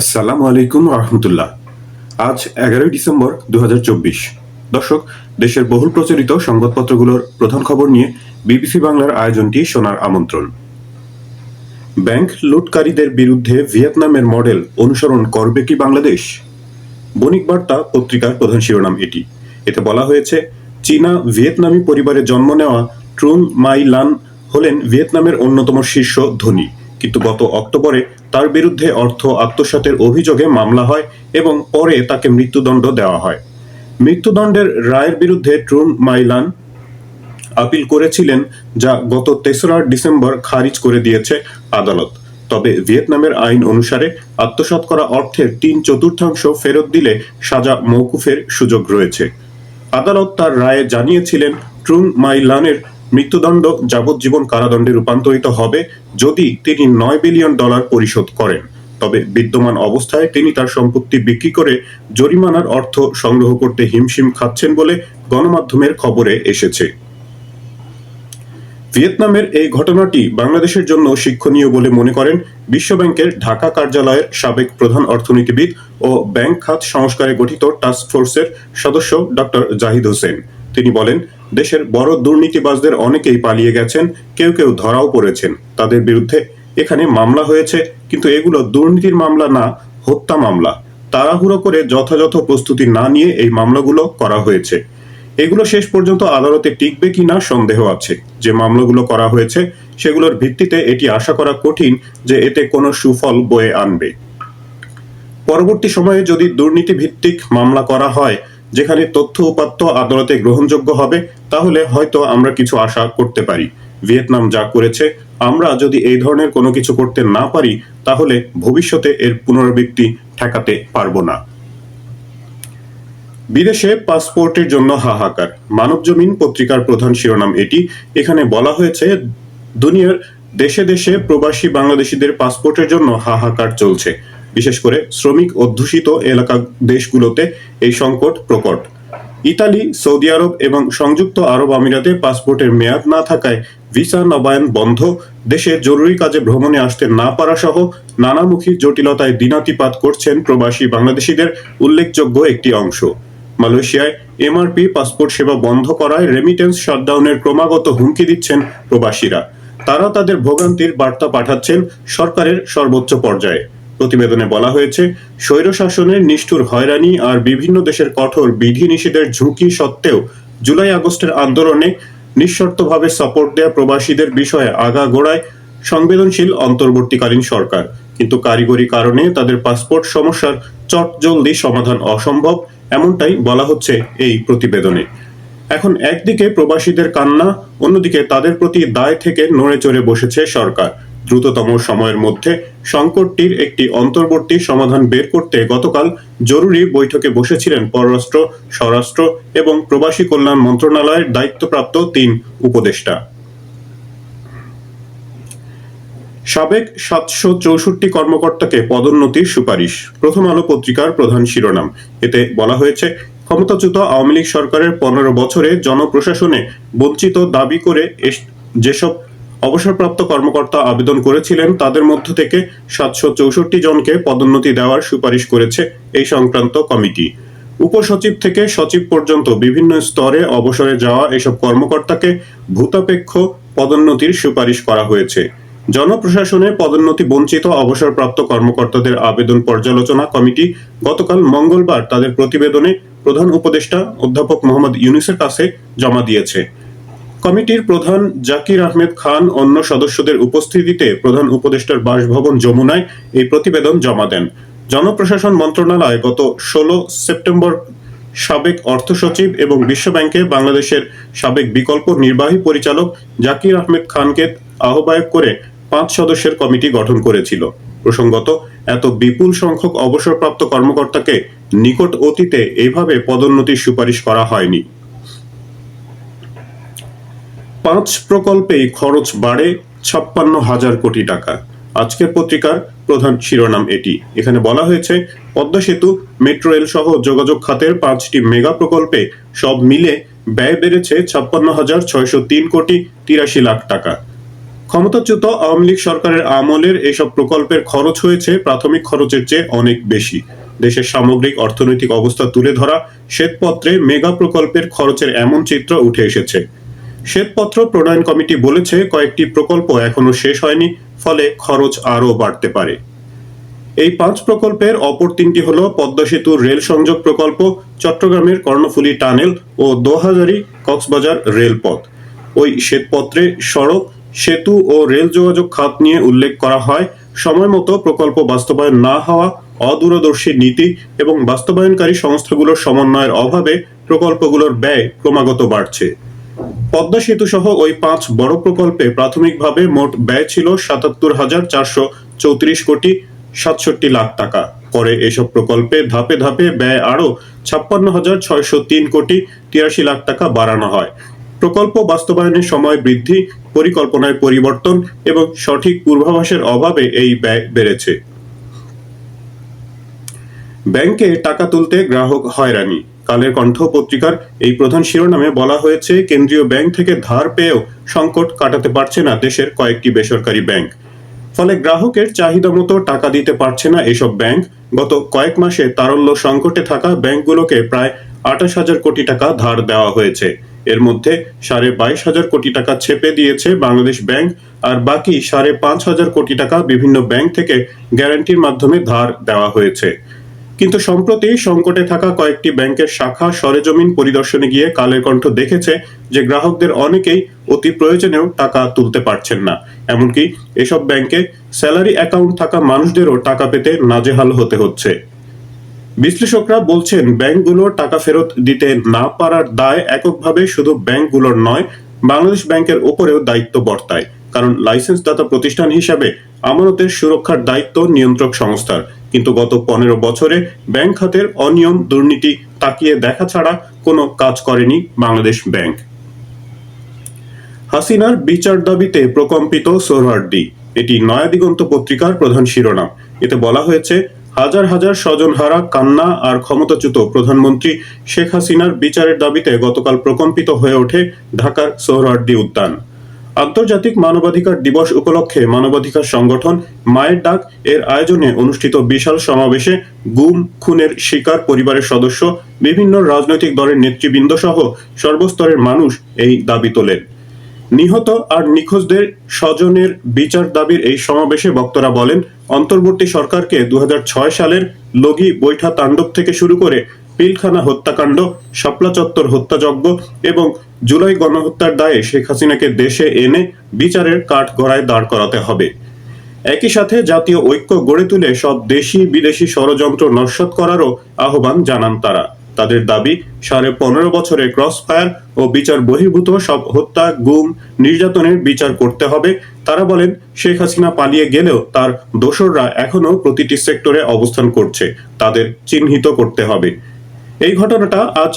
আসসালামু আলাইকুম রহমতুল্লাহ। আজ এগারোই ডিসেম্বর দু দর্শক, দেশের বহুল প্রচলিত সংবাদপত্রগুলোর প্রধান খবর নিয়ে বিবিসি বাংলার আয়োজনটি শোনার আমন্ত্রণ। ব্যাংক লুটকারীদের বিরুদ্ধে ভিয়েতনামের মডেল অনুসরণ করবে কি বাংলাদেশ? বণিক বার্তা পত্রিকার প্রধান শিরোনাম এটি। এতে বলা হয়েছে, চীনা ভিয়েতনামি পরিবারে জন্ম নেওয়া ট্রুন মাই লান হলেন ভিয়েতনামের অন্যতম শীর্ষ ধনী। কিন্তু গত অক্টোবরে তার বিরুদ্ধে অর্থ আত্মসাতের অভিযোগে মামলা হয় এবং পরে তাকে মৃত্যুদণ্ড দেওয়া হয়। মৃত্যুদণ্ডের রায়ের বিরুদ্ধে ট্রুন মাইলান আপিল করেছিলেন, যা গত তেসরা ডিসেম্বর খারিজ করে দিয়েছে আদালত। তবে ভিয়েতনামের আইন অনুসারে আত্মসাৎ করা অর্থের তিন চতুর্থাংশ ফেরত দিলে সাজা মৌকুফের সুযোগ রয়েছে। আদালত তার রায়ে জানিয়েছিলেন, ট্রুন মাইলানের মৃত্যুদণ্ড যাবজ্জীবন কারাদণ্ডে রূপান্তরিত হবে যদি তিনি নয় বিলিয়ন ডলার পরিশোধ করেন। তবে বিদ্যমান অবস্থায় তিনি তার সম্পত্তি বিক্রি করে জরিমানার অর্থ সংগ্রহ করতে হিমশিম খাচ্ছেন বলে গণমাধ্যমের খবরে এসেছে। ভিয়েতনামের এই ঘটনাটি বাংলাদেশের জন্য শিক্ষণীয় বলে মনে করেন বিশ্বব্যাংকের ঢাকা কার্যালয়ের সাবেক প্রধান অর্থনীতিবিদ ও ব্যাংক খাত সংস্কারে গঠিত টাস্ক ফোর্সের সদস্য ডক্টর জাহিদ হোসেন। তিনি বলেন দেশের বড় দুর্নীতিবাজদের অনেকেই পালিয়ে গেছেন, কেউ কেউ ধরাও পড়েছেন। তাদের বিরুদ্ধে এখানে মামলা হয়েছে, কিন্তু এগুলো দুর্নীতির মামলা না, হত্যা মামলা। তাড়াহুড়ো করে যথাযথ প্রস্তুতি না নিয়ে এই মামলাগুলো করা হয়েছে। এগুলো শেষ পর্যন্ত আদালতে টিকবে কিনা সন্দেহ আছে। যে মামলাগুলো করা হয়েছে, সেগুলোর ভিত্তিতে এটি আশা করা কঠিন যে এতে কোনো সুফল বয়ে আনবে। পরবর্তী সময়ে যদি দুর্নীতি ভিত্তিক মামলা করা হয় যেখানে তথ্য উপাত্ত আদালতে গ্রহণযোগ্য হবে, তাহলে হয়তো আমরা কিছু আশা করতে পারি। ভিয়েতনাম যা করেছে, আমরা যদি এই ধরনের কোনো কিছু করতে না পারি, তাহলে ভবিষ্যতে এর পুনরাবৃত্তি ঠেকাতে পারব না। বিদেশে পাসপোর্টের জন্য হাহাকার। মানবজমিন পত্রিকার প্রধান শিরোনাম এটি। এখানে বলা হয়েছে, দুনিয়ার দেশে দেশে প্রবাসী বাংলাদেশিদের পাসপোর্টের জন্য হাহাকার চলছে। বিশেষ করে শ্রমিক অধ্যুষিত এলাকা দেশগুলোতে এই সংকট প্রকট। ইতালি, সৌদি আরব এবং সংযুক্ত আরব আমিরাতে পাসপোর্টের মেয়াদ না থাকায় ভিসা নবায়ন বন্ধ। দেশে জরুরি কাজে ভ্রমণে আসতে না পারা সহ নানামুখী জটিলতায় দিনাতিপাত করছেন প্রবাসী বাংলাদেশিদের উল্লেখযোগ্য একটি অংশ। মালয়েশিয়ায় এমআরপি পাসপোর্ট সেবা বন্ধ করায় রেমিটেন্স শাটডাউনের ক্রমাগত হুমকি দিচ্ছেন প্রবাসীরা। তারা তাদের ভোগান্তির বার্তা পাঠাচ্ছেন সরকারের সর্বোচ্চ পর্যায়ে। প্রতিবেদনে বলা হয়েছে, স্বৈরশাসনের নিষ্ঠুর হয়রানি আর বিভিন্ন দেশের কঠোর বিধিনিষেধের ঝুঁকি সত্ত্বেও জুলাই আগস্টের আন্দোলনে নিঃশর্তভাবে সাপোর্ট দেয়া প্রবাসীদের বিষয়ে আগাগোড়ায় সংবেদনশীল অন্তর্বর্তীকালীন সরকার। কিন্তু কারিগরি কারণে তাদের পাসপোর্ট সমস্যার চটজলদি সমাধান অসম্ভব, এমনটাই বলা হচ্ছে এই প্রতিবেদনে। এখন একদিকে প্রবাসীদের কান্না, অন্যদিকে তাদের প্রতি দায় থেকে নড়ে চড়ে বসেছে সরকার। দ্রুততম সময়ের মধ্যে সংকটটির একটি অন্তর্বর্তী সমাধান বের করতে গতকাল জরুরি বৈঠকে বসেছিলেন পররাষ্ট্র, স্বরাষ্ট্র এবং প্রবাসী কল্যাণ মন্ত্রণালয়ের দায়িত্বপ্রাপ্ত তিন উপদেষ্টা। সাবেক সাতশো চৌষট্টি কর্মকর্তাকে পদোন্নতির সুপারিশ, প্রথম আলো পত্রিকার প্রধান শিরোনাম। এতে বলা হয়েছে, ক্ষমতাচ্যুত আওয়ামী লীগ সরকারের পনেরো বছরে জনপ্রশাসনে বঞ্চিত দাবি করে যেসব অবসরপ্রাপ্ত কর্মকর্তা আবেদন করেছিলেন। তাদের মধ্য থেকে সাতশো চৌষট্টি জনকে পদোন্নতি দেওয়ার সুপারিশ করেছে এই সংক্রান্ত কমিটি। উপসচিব থেকে সচিব পর্যন্ত বিভিন্ন স্তরে অবসরে যাওয়া এসব কর্মকর্তাকে ভূতাপেক্ষ পদোন্নতির সুপারিশ করা হয়েছে। জনপ্রশাসনে পদোন্নতি বঞ্চিত অবসরপ্রাপ্ত কর্মকর্তাদের আবেদন পর্যালোচনা কমিটি গতকাল মঙ্গলবার তাদের প্রতিবেদনে প্রধান উপদেষ্টা অধ্যাপক মোহাম্মদ ইউনুসের কাছে জমা দিয়েছে। কমিটির প্রধান জাকির আহমেদ খান অন্য সদস্যদের উপস্থিতিতে প্রধান উপদেষ্টার বাসভবন যমুনায় এই প্রতিবেদন জমা দেন। জনপ্রশাসন মন্ত্রণালয় গত ষোলো সেপ্টেম্বর সাবেক অর্থ সচিব এবং বিশ্বব্যাংকে বাংলাদেশের সাবেক বিকল্প নির্বাহী পরিচালক জাকির আহমেদ খানকে আহ্বায়ক করে পাঁচ সদস্যের কমিটি গঠন করেছিল। প্রসঙ্গত, এত বিপুল সংখ্যক অবসরপ্রাপ্ত কর্মকর্তাকে নিকট অতীতে এইভাবে পদোন্নতির সুপারিশ করা হয়নি। পাঁচ প্রকল্পেই খরচ বাড়ে ছাপ্পান্ন হাজার কোটি টাকা। আজকের পত্রিকার প্রধান শিরোনাম এটি। এখানে বলা হয়েছে, পদ্মা সেতু, মেট্রো রেল সহ যোগাযোগ খাতের পাঁচটি মেগা প্রকল্পে সব মিলে ব্যয় বেড়েছে ছাপ্পান্ন হাজার ছয়শো তিন কোটি তিরাশি লাখ টাকা। ক্ষমতাচ্যুত আওয়ামী লীগ সরকারের আমলের এসব প্রকল্পের খরচ হয়েছে প্রাথমিক খরচের চেয়ে অনেক বেশি। দেশের সামগ্রিক অর্থনৈতিক অবস্থা তুলে ধরা শ্বেতপত্রে মেগা প্রকল্পের খরচের এমন চিত্র উঠে এসেছে। শ্বেতপত্র প্রণয়ন কমিটি বলেছে কয়েকটি প্রকল্প এখনও শেষ হয়নি, ফলে খরচ আরও বাড়তে পারে। এই পাঁচ প্রকল্পের অপর তিনটি হল পদ্মা সেতুর রেল সংযোগ প্রকল্প, চট্টগ্রামের কর্ণফুলী টানেল ও দোহাজারি কক্সবাজার রেলপথ। ওই শ্বেতপত্রে সড়ক, সেতু ও রেল যোগাযোগ খাত নিয়ে উল্লেখ করা হয়, সময় মতো প্রকল্প বাস্তবায়ন না হওয়া, অদূরদর্শী নীতি এবং বাস্তবায়নকারী সংস্থাগুলোর সমন্বয়ের অভাবে প্রকল্পগুলোর ব্যয় ক্রমাগত বাড়ছে। পদ্মা সেতু সহ ওই পাঁচ বড় প্রকল্পে প্রাথমিকভাবে মোট ব্যয় ছিল সাতাত্তর হাজার চারশো চৌত্রিশ কোটি সাতষট্টি লাখ টাকা। পরে এসব প্রকল্পে ধাপে ধাপে ব্যয় আরও ছাপ্পান্ন হাজার ছয়শো তিন কোটি তিরাশি লাখ টাকা বাড়ানো হয়। প্রকল্প বাস্তবায়নের সময় বৃদ্ধি, পরিকল্পনায় পরিবর্তন এবং সঠিক পূর্বাভাসের অভাবে এই ব্যয় বেড়েছে। ব্যাংকে টাকা তুলতে গ্রাহক হয়রানি। কালের কণ্ঠ পত্রিকার এই প্রধান শিরোনামে বলা হয়েছে, কেন্দ্রীয় ব্যাংক থেকে ধার পেয়েও সংকট কাটাতে পারছে না দেশের কয়েকটি বেসরকারি ব্যাংক। ফলে গ্রাহকের চাহিদা মতো টাকা দিতে পারছে না এসব ব্যাংক। গত কয়েক মাসে তারল্য সংকটে থাকা ব্যাংকগুলোকে প্রায় আঠাশ হাজার কোটি টাকা ধার দেওয়া হয়েছে। এর মধ্যে সাড়ে বাইশ হাজার কোটি টাকা ছেপে দিয়েছে বাংলাদেশ ব্যাংক আর বাকি সাড়ে পাঁচ হাজার কোটি টাকা বিভিন্ন ব্যাংক থেকে গ্যারান্টির মাধ্যমে ধার দেওয়া হয়েছে। কিন্তু সম্প্রতি সংকটে থাকা কয়েকটি ব্যাংকের শাখা সরেজমিন পরিদর্শনে গিয়ে কালের কণ্ঠ দেখেছে যে গ্রাহকদের অনেকেই অতি প্রয়োজনেও টাকা তুলতে পারছেন না। এমনকি এসব ব্যাংকে স্যালারি অ্যাকাউন্ট থাকা মানুষদেরও টাকা পেতে নাজেহাল হতে হচ্ছে। বিশ্লেষকরা বলছেন, ব্যাংকগুলো টাকা ফেরত দিতে না পারার দায় এককভাবে শুধু ব্যাংকগুলোর নয়, বাংলাদেশ ব্যাংকের ওপরেও দায়িত্ব বর্তায়। কারণ লাইসেন্সদাতা প্রতিষ্ঠান হিসাবে আমানতের সুরক্ষার দায়িত্ব নিয়ন্ত্রক সংস্থার। কিন্তু গত পনেরো বছরে ব্যাংক খাতের অনিয়ম দুর্নীতি তাকিয়ে দেখা ছাড়া কোনো কাজ করেনি বাংলাদেশ ব্যাংক। হাসিনার বিচার দাবিতে প্রকম্পিত সোহরার্দি এটি নয়াদিগন্ত পত্রিকার প্রধান শিরোনাম। এতে বলা হয়েছে, হাজার হাজার স্বজনহারা কান্না আর ক্ষমতাচ্যুত প্রধানমন্ত্রী শেখ হাসিনার বিচারের দাবিতে গতকাল প্রকম্পিত হয়ে ওঠে ঢাকার সোহরার্দি উদ্যান। আন্তর্জাতিক মানবাধিকার দিবস উপলক্ষে মানবাধিকার সংগঠন মায়ের ডাক এর আয়োজনে অনুষ্ঠিত বিশাল সমাবেশে গুম, খুনের শিকার পরিবারের সদস্য, বিভিন্ন রাজনৈতিক দলের নেতৃবৃন্দ সহ সর্বস্তরের মানুষ এই দাবি তোলেন। নিহত আর নিখোঁজদের স্বজনের বিচার দাবির এই সমাবেশে বক্তারা বলেন, অন্তর্বর্তী সরকারকে দু হাজার ছয় সালের লগি বৈঠা তাণ্ডব থেকে শুরু করে পিলখানা হত্যাকাণ্ড, শাপলা চত্বর হত্যাযজ্ঞ এবং জুলাই গণহত্যার দায়ে শেখ হাসিনাকে দেশে এনে বিচারের কাঠ গড়ায় দাঁড় করাতে হবে। একই সাথে জাতীয় ঐক্য গড়ে তুলে সব দেশি বিদেশি ষড়যন্ত্র নস্যাৎ করারও আহ্বান জানান তারা। তাদের দাবি, সাড়ে পনেরো বছরে ক্রস ফায়ার ও বিচার বহির্ভূত সব হত্যা, গুম, নির্যাতনের বিচার করতে হবে। তারা বলেন, শেখ হাসিনা পালিয়ে গেলেও তার দোসররা এখনও প্রতিটি সেক্টরে অবস্থান করছে। তাদের চিহ্নিত করতে হবে। এই ঘটনাটা আজ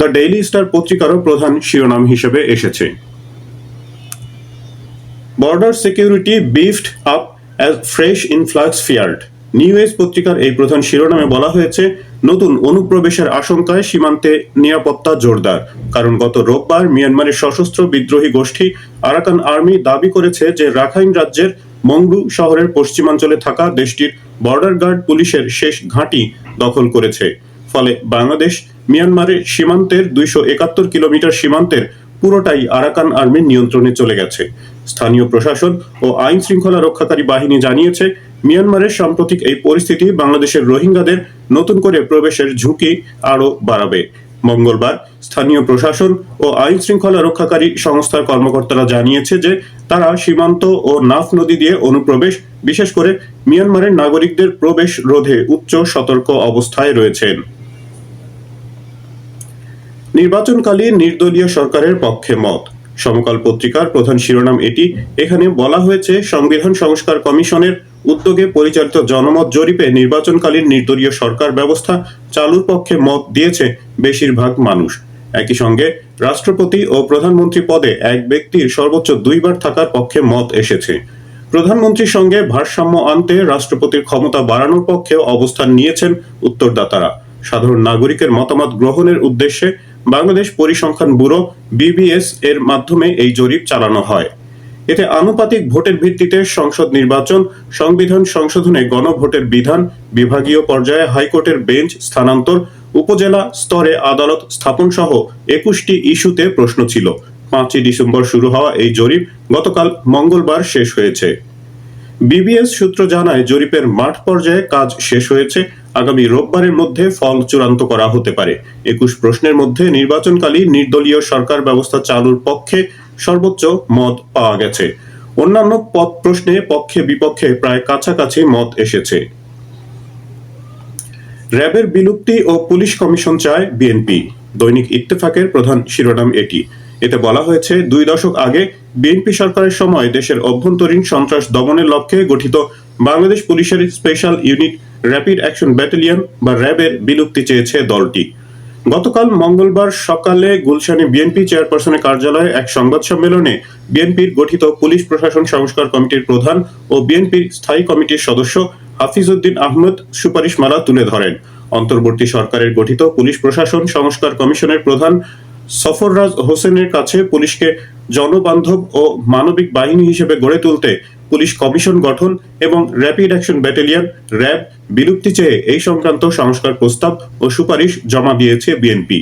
দ্য ডেইলি স্টার পত্রিকারও প্রধান শিরোনাম হিসেবে এসেছে। Border security beefed up as fresh influx feared. New Age পত্রিকার এই প্রধান শিরোনামে বলা হয়েছে, নতুন অনুপ্রবেশের আশঙ্কায় সীমান্তে নিরাপত্তা জোরদার। কারণ গত রোববার মিয়ানমারের সশস্ত্র বিদ্রোহী গোষ্ঠী আরাকান আর্মি দাবি করেছে যে রাখাইন রাজ্যের মংডু শহরের পশ্চিমাঞ্চলে থাকা দেশটির বর্ডার গার্ড পুলিশের শেষ ঘাঁটি দখল করেছে। ফলে বাংলাদেশ মিয়ানমারের সীমান্তের দুইশো একাত্তর কিলোমিটার সীমান্তের পুরোটাই আরাকান আর্মির নিয়ন্ত্রণে চলে গেছে। স্থানীয় প্রশাসন ও আইন শৃঙ্খলা রক্ষাকারী বাহিনী জানিয়েছে, মিয়ানমারের সাম্প্রতিক এই পরিস্থিতি বাংলাদেশের রোহিঙ্গাদের নতুন করে প্রবেশের ঝুঁকি আরও বাড়াবে। মঙ্গলবার স্থানীয় প্রশাসন ও আইন শৃঙ্খলা রক্ষাকারী সংস্থার কর্মকর্তারা জানিয়েছে যে, তারা সীমান্ত ও নাফ নদী দিয়ে অনুপ্রবেশ, বিশেষ করে মিয়ানমারের নাগরিকদের প্রবেশ রোধে উচ্চ সতর্ক অবস্থায় রয়েছেন। নির্বাচনকালীন নির্দলীয় সরকারের পক্ষে মত। সমকাল পত্রিকার প্রধান শিরোনাম এটি। এখানে বলা হয়েছে, সংবিধান সংস্কার কমিশনের উদ্যোগে পরিচালিত জনমত জরিপে নির্বাচনকালীন নির্দলীয় সরকার ব্যবস্থা চালুর পক্ষে মত দিয়েছে বেশিরভাগ মানুষ। একই সঙ্গে, রাষ্ট্রপতি ও প্রধানমন্ত্রী পদে এক ব্যক্তির সর্বোচ্চ দুইবার থাকার পক্ষে মত এসেছে। প্রধানমন্ত্রীর সঙ্গে ভারসাম্য আনতে রাষ্ট্রপতির ক্ষমতা বাড়ানোর পক্ষে অবস্থান নিয়েছেন উত্তরদাতারা। সাধারণ নাগরিকের মতামত গ্রহণের উদ্দেশ্যে বাংলাদেশ পরিসংখ্যান ব্যুরো বিবিএস এর মাধ্যমে এই জরিপ চালানো হয়। এতে আনুপাতিক ভোটের ভিত্তিতে সংসদ নির্বাচন, সংবিধান সংশোধনে গণভোটের বিধান, বিভাগীয় পর্যায়ে হাইকোর্টের বেঞ্চ স্থানান্তর, উপজেলা স্তরে আদালত স্থাপন সহ একুশটি ইস্যুতে প্রশ্ন ছিল। পাঁচই ডিসেম্বর শুরু হওয়া এই জরিপ গতকাল মঙ্গলবার শেষ হয়েছে। বিবিএস সূত্র জানায়, জরিপের মাঠ পর্যায়ে কাজ শেষ হয়েছে। আগামী রোববারের মধ্যে ফল চূড়ান্ত করা হতে পারে। একুশ প্রশ্নের মধ্যে নির্বাচনকালীন নির্দলীয় সরকার ব্যবস্থা চালুর পক্ষে সর্বোচ্চ মত পাওয়া গেছে। অন্যান্য পদ প্রশ্নে পক্ষে বিপক্ষে প্রায় কাছাকাছি মত এসেছে। র্যাবের বিলুপ্তি ও পুলিশ কমিশন চায় বিএনপি। দৈনিক ইত্তেফাকের প্রধান শিরোনাম এটি। এতে বলা হয়েছে, দুই দশক আগে বিএনপি সরকারের সময় দেশের অভ্যন্তরীণ সন্ত্রাস দমনের লক্ষ্যে গঠিত বাংলাদেশ পুলিশের special unit rapid action battalion বা র্যাবের বিলুপ্তি চেয়েছে দলটি। গতকাল মঙ্গলবার সকালে গুলশানে বিএনপি চেয়ারপারসনের কার্যালয়ে এক সংবাদ সম্মেলনে বিএনপির গঠিত পুলিশ প্রশাসন সংস্কার কমিটির প্রধান ও বিএনপির স্থায়ী কমিটির সদস্য হাফিজউদ্দিন আহমদ সুপারিশমালা তুলে ধরেন। অন্তর্বর্তী সরকারের গঠিত পুলিশ প্রশাসন সংস্কার কমিশনের প্রধান সফররাজ হোসেনের কাছে পুলিশকে জনবান্ধব ও মানবিক বাহিনী হিসেবে গড়ে তুলতে পুলিশ কমিশন গঠন এবং র্যাপিড অ্যাকশন ব্যাটালিয়ন র্যাব বিলুপ্তি চেয়ে এই সংক্রান্ত সংস্কার প্রস্তাব ও সুপারিশ জমা দিয়েছে বিএনপি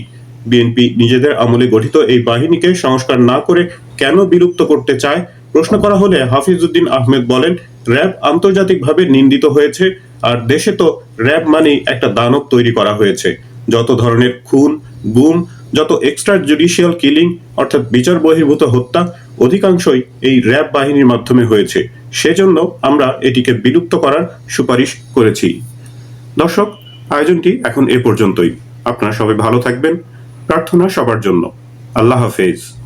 বিএনপি নিজেদের আমলে গঠিত এই বাহিনীকে সংস্কার না করে কেন বিলুপ্ত করতে চায়? প্রশ্ন করা হলে হাফিজউদ্দিন আহমেদ বলেন র্যাব আন্তর্জাতিকভাবে নিন্দিত হয়েছে, আর দেশে তো র্যাব মানেই একটা দানব তৈরি করা হয়েছে। যত ধরনের খুন, গুম, যত এক্সট্রা জুডিশিয়াল কিলিং অর্থাৎ বিচার বহির্ভূত হত্যা অধিকাংশই এই র্যাব বাহিনীর মাধ্যমে হয়েছে। সেজন্য আমরা এটিকে বিলুপ্ত করার সুপারিশ করেছি। দর্শক, আয়োজনটি এখন এ পর্যন্তই। আপনারা সবাই ভালো থাকবেন। প্রার্থনা সবার জন্য। আল্লাহ হাফেজ।